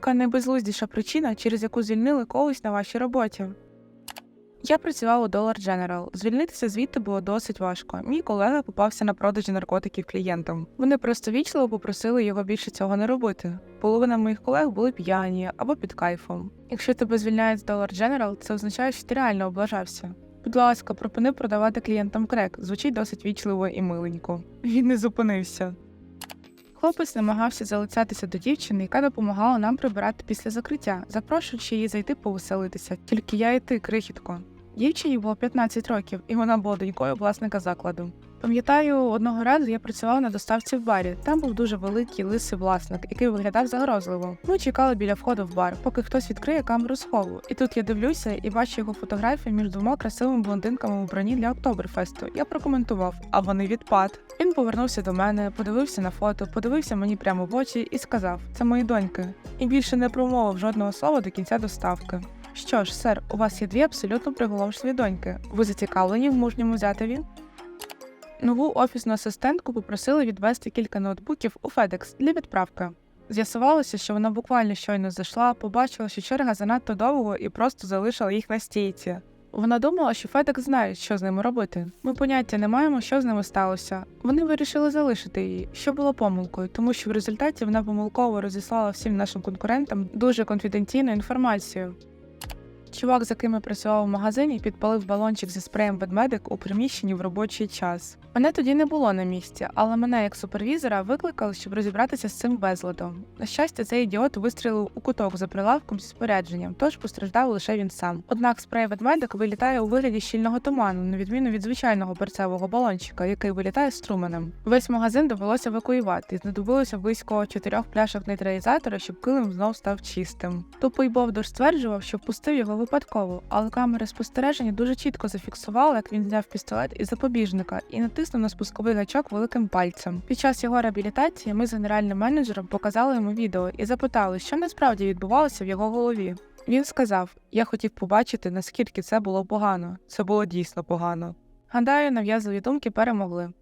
яка найбезглуздіша причина, через яку звільнили когось на вашій роботі? Я працював у Dollar General. Звільнитися звідти було досить важко. Мій колега попався на продажі наркотиків клієнтам. Вони просто вічливо попросили його більше цього не робити. Половина моїх колег були п'яні або під кайфом. Якщо тебе звільняють з Dollar General, це означає, що ти реально облажався. Будь ласка, припини продавати клієнтам крек. Звучить досить вічливо і миленько. Він не зупинився. Хлопець намагався залицятися до дівчини, яка допомагала нам прибирати після закриття, запрошуючи її зайти повеселитися. Тільки я і ти, крихітко. Дівчині було 15 років, і вона була донькою власника закладу. Пам'ятаю, одного разу я працювала на доставці в барі. Там був дуже великий лисий власник, який виглядав загрозливо. Ми чекали біля входу в бар, поки хтось відкриє камеру схову. І тут я дивлюся і бачу його фотографію між двома красивими блондинками у броні для Октоберфесту. Я прокоментував, а вони відпад. Він повернувся до мене, подивився на фото, подивився мені прямо в очі і сказав: Це мої доньки. І більше не промовив жодного слова до кінця доставки. Що ж, сер, у вас є дві абсолютно приголомшливі доньки. Ви зацікавлені в мужньому зятеві? Нову офісну асистентку попросили відвести кілька ноутбуків у FedEx для відправки. З'ясувалося, що вона буквально щойно зайшла, побачила, що черга занадто довго і просто залишила їх на стійці. Вона думала, що FedEx знає, що з ними робити. Ми поняття не маємо, що з ними сталося. Вони вирішили залишити її, що було помилкою, тому що в результаті вона помилково розіслала всім нашим конкурентам дуже конфіденційну інформацію. Чувак, з яким я працював у магазині, підпалив балончик зі спреєм ведмедик у приміщенні в робочий час. Мене тоді не було на місці, але мене як супервізора викликали, щоб розібратися з цим безладом. На щастя, цей ідіот вистрілив у куток за прилавком зі спорядженням, тож постраждав лише він сам. Однак спрей ведмедик вилітає у вигляді щільного туману, на відміну від звичайного перцевого балончика, який вилітає струменем. Весь магазин довелося евакуювати, і знадобилося близько чотирьох пляшок нейтралізатора, щоб килим знов став чистим. Тупий Бовдур стверджував, що впустив його випадково, але камери спостереження дуже чітко зафіксували, як він зняв пістолет із запобіжника і натиснув на спусковий гачок великим пальцем. Під час його реабілітації ми з генеральним менеджером показали йому відео і запитали, що насправді відбувалося в його голові. Він сказав: Я хотів побачити, наскільки це було погано. Це було дійсно погано. Гадаю, нав'язливі думки перемогли.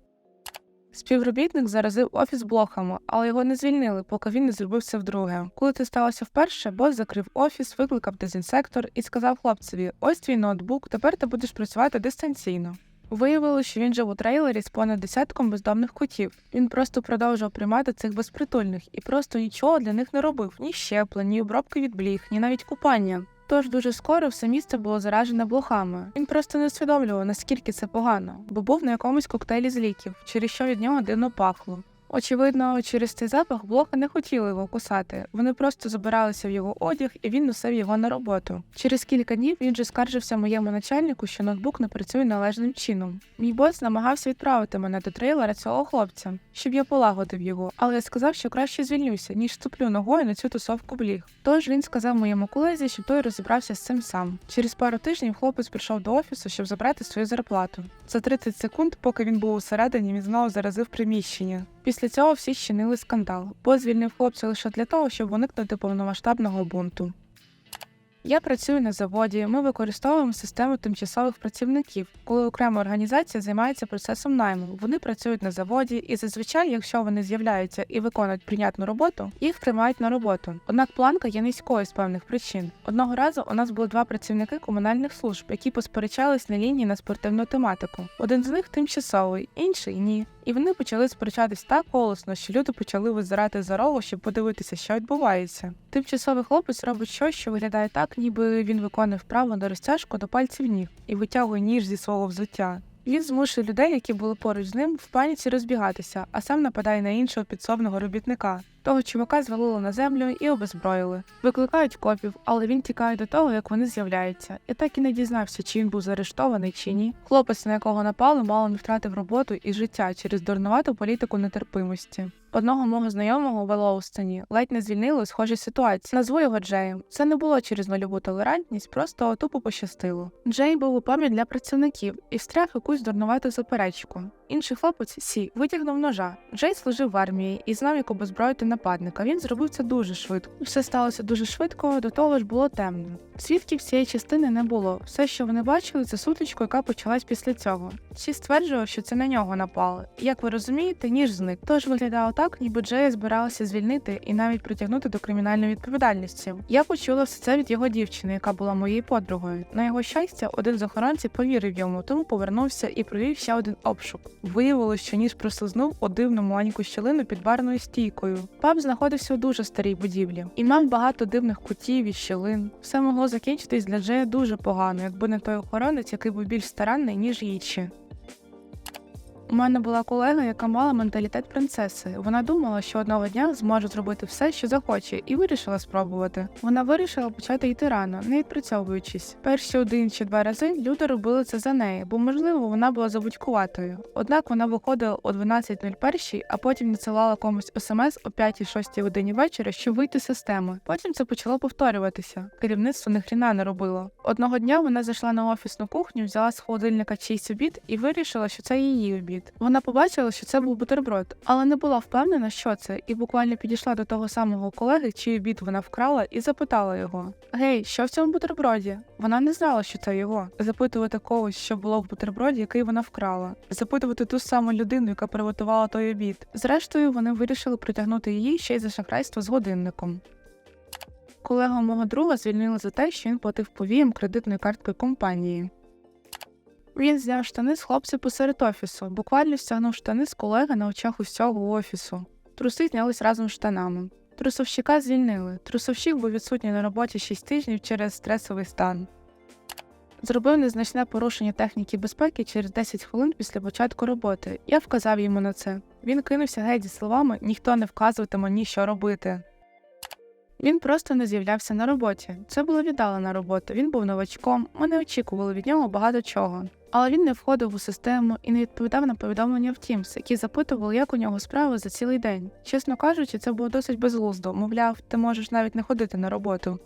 Співробітник заразив офіс блохами, але його не звільнили, поки він не зробив це вдруге. Коли це сталося вперше, бос закрив офіс, викликав дезінсектор і сказав хлопцеві: ось твій ноутбук, тепер ти будеш працювати дистанційно. Виявилося, що він жив у трейлері з понад десятком бездомних котів. Він просто продовжував приймати цих безпритульних і просто нічого для них не робив: ні щеплень, ні обробки від бліг, ні навіть купання. Тож дуже скоро все місце було заражене блохами. Він просто не усвідомлював, наскільки це погано, бо був на якомусь коктейлі з ліків, через що від нього дивно пахло. Очевидно, через цей запах блоха не хотіли його кусати. Вони просто забиралися в його одяг, і він носив його на роботу. Через кілька днів він же скаржився моєму начальнику, що ноутбук не працює належним чином. Мій бос намагався відправити мене до трейлера цього хлопця, щоб я полагодив його, але я сказав, що краще звільнюся, ніж ступлю ногою на цю тусовку бліг. Тож він сказав моєму колезі, щоб той розібрався з цим сам. Через пару тижнів хлопець прийшов до офісу, щоб забрати свою зарплату. За 30 секунд, поки він був усередині, він знову заразив приміщення. Після цього всі щинили скандал, бо звільнив хлопця лише для того, щоб уникнути повномасштабного бунту. Я працюю на заводі. Ми використовуємо систему тимчасових працівників, коли окрема організація займається процесом найму. Вони працюють на заводі, і зазвичай, якщо вони з'являються і виконують прийнятну роботу, їх приймають на роботу. Однак планка є низькою з певних причин. Одного разу у нас були два працівники комунальних служб, які посперечались на лінії на спортивну тематику. Один з них тимчасовий, інший ні. І вони почали сперечатись так голосно, що люди почали визирати за рогу, щоб подивитися, що відбувається. Тимчасовий хлопець робить щось, що виглядає так, ніби він виконує вправу на розтяжку до пальців ніг і витягує ніж зі свого взуття. Він змушує людей, які були поруч з ним, в паніці розбігатися, а сам нападає на іншого підсобного робітника. Того чувака звалило на землю і обезброїли. Викликають копів, але він тікає до того, як вони з'являються. І так і не дізнався, чи він був заарештований чи ні. Хлопець, на якого напали, мало не втратив роботу і життя через дурнувату політику нетерпимості. Одного мого знайомого в Елоустоні ледь не звільнили у схожій ситуації. Назву його Джеєм. Це не було через нульову толерантність, просто тупо пощастило. Джей був у пам'ять для працівників і встряг якусь дурнувату заперечку. Інший хлопець Сі витягнув ножа. Джей служив в армії і знав, як обезброїти нападника. Він зробив це дуже швидко. Все сталося дуже швидко, до того ж було темно. Свідків цієї частини не було. Все, що вони бачили, це сутичку, яка почалась після цього. Сі стверджував, що це на нього напали. Як ви розумієте, ніж зник. Тож виглядало так, ніби Джея збиралися звільнити і навіть притягнути до кримінальної відповідальності. Я почула все це від його дівчини, яка була моєю подругою. На його щастя, один з охоронців повірив йому, тому повернувся і провів ще один обшук. Виявилось, що ніж прослизнув у дивну маленьку щілину під барною стійкою. Паб знаходився у дуже старій будівлі і мав багато дивних кутів і щілин. Все могло закінчитись для Джея дуже погано, якби не той охоронець, який був більш старанний, ніж інші. У мене була колега, яка мала менталітет принцеси. Вона думала, що одного дня зможе зробити все, що захоче, і вирішила спробувати. Вона вирішила почати йти рано, не відпрацьовуючись. Перші один чи два рази люди робили це за неї, бо можливо вона була забудькуватою. Однак вона виходила о 12.01, а потім надсилала комусь смс о 5-6 годині вечора, щоб вийти з системи. Потім це почало повторюватися. Керівництво ніхріна не робило. Одного дня вона зайшла на офісну кухню, взяла з холодильника чийсь обід і вирішила, що це її обід. Вона побачила, що це був бутерброд, але не була впевнена, що це, і буквально підійшла до того самого колеги, чий обід вона вкрала, і запитала його: Гей, що в цьому бутерброді? Вона не знала, що це його. Запитувати когось, що було в бутерброді, який вона вкрала, запитувати ту саму людину, яка приготувала той обід. Зрештою, вони вирішили притягнути її ще й за шахрайство з годинником. Колегу мого друга звільнили за те, що він платив повіям кредитною карткою компанії. Він зняв штани з хлопця посеред офісу, буквально стягнув штани з колеги на очах усього офісу. Труси знялись разом з штанами. Трусовщика звільнили. Трусовщик був відсутній на роботі 6 тижнів через стресовий стан. Зробив незначне порушення техніки безпеки через 10 хвилин після початку роботи. Я вказав йому на це. Він кинувся геть зі словами ніхто не вказуватиме ні що робити. Він просто не з'являвся на роботі. Це була віддалена робота. Він був новачком. Ми не очікували від нього багато чого. Але він не входив у систему і не відповідав на повідомлення в Teams, які запитували, як у нього справи за цілий день. Чесно кажучи, це було досить безглуздо. Мовляв, ти можеш навіть не ходити на роботу.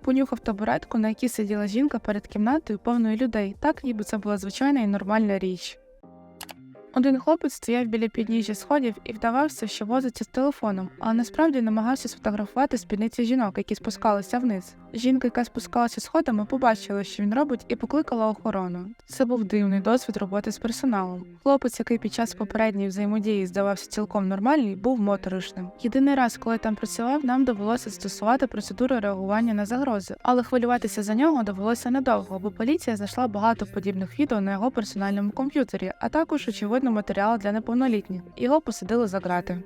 Понюхав табуретку, на якій сиділа жінка перед кімнатою повною людей, так ніби це була звичайна і нормальна річ. Один хлопець стояв біля підніжжя сходів і вдавався, що возиться з телефоном, але насправді намагався сфотографувати спідниці жінок, які спускалися вниз. Жінка, яка спускалася сходами, побачила, що він робить, і покликала охорону. Це був дивний досвід роботи з персоналом. Хлопець, який під час попередньої взаємодії здавався цілком нормальний, був моторошним. Єдиний раз, коли там працював, нам довелося застосувати процедуру реагування на загрози, але хвилюватися за нього довелося недовго, бо поліція знайшла багато подібних відео на його персональному комп'ютері, а також очевидно матеріал для неповнолітніх. Його посадили за грати.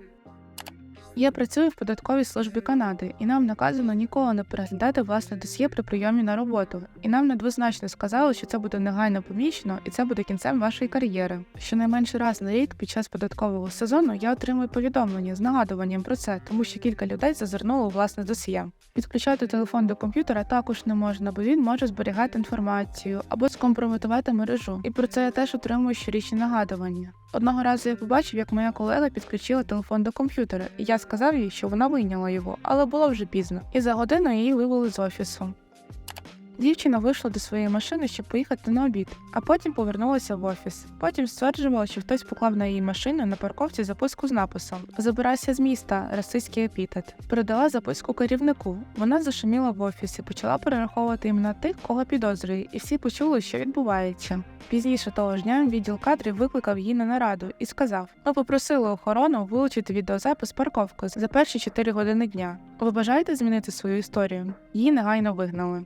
Я працюю в податковій службі Канади, і нам наказано ніколи не переглядати власне досьє при прийомі на роботу. І нам недвозначно сказали, що це буде негайно помічено, і це буде кінцем вашої кар'єри. Щонайменше раз на рік під час податкового сезону я отримую повідомлення з нагадуванням про це, тому що кілька людей зазирнуло власне досьє. Підключати телефон до комп'ютера також не можна, бо він може зберігати інформацію або скомпрометувати мережу. І про це я теж отримую щорічні нагадування. Одного разу я побачив, як моя колега підключила телефон до комп'ютера, і я сказав їй, що вона вийняла його, але було вже пізно, і за годину її вивели з офісу. Дівчина вийшла до своєї машини, щоб поїхати на обід, а потім повернулася в офіс. Потім стверджувала, що хтось поклав на її машину на парковці записку з написом Забирайся з міста, російський епітет. Передала записку керівнику. Вона зашуміла в офісі, почала перераховувати імена тих, кого підозрює, і всі почули, що відбувається. Пізніше того ж дня відділ кадрів викликав її на нараду і сказав: Ми попросили охорону вилучити відеозапис парковки за перші 4 години дня. Ви бажаєте змінити свою історію? Її негайно вигнали.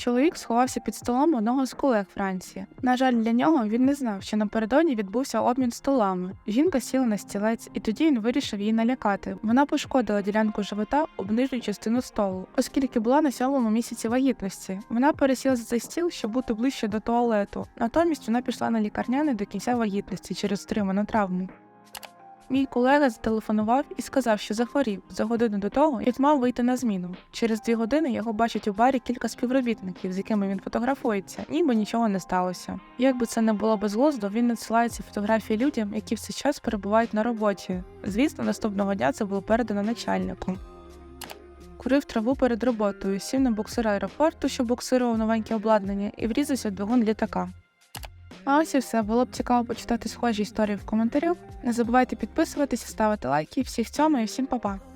Чоловік сховався під столом одного з колег Франції. На жаль, для нього він не знав, що напередодні відбувся обмін столами. Жінка сіла на стілець, і тоді він вирішив її налякати. Вона пошкодила ділянку живота об нижню частину столу, оскільки була на сьомому місяці вагітності. Вона пересіла за цей стіл, щоб бути ближче до туалету. Натомість вона пішла на лікарняний до кінця вагітності через стриману травму. Мій колега зателефонував і сказав, що захворів за годину до того, як мав вийти на зміну. Через дві години його бачать у барі кілька співробітників, з якими він фотографується, ніби нічого не сталося. Як би це не було безглуздо, він надсилає ці фотографії людям, які в час перебувають на роботі. Звісно, наступного дня це було передано начальнику. Курив траву перед роботою, сів на буксир аеропорту, що буксирував новеньке обладнання, і врізався в двигун літака. А ось і все. Було б цікаво почитати схожі історії в коментарях. Не забувайте підписуватися, ставити лайки. Всіх цьому і всім па-па.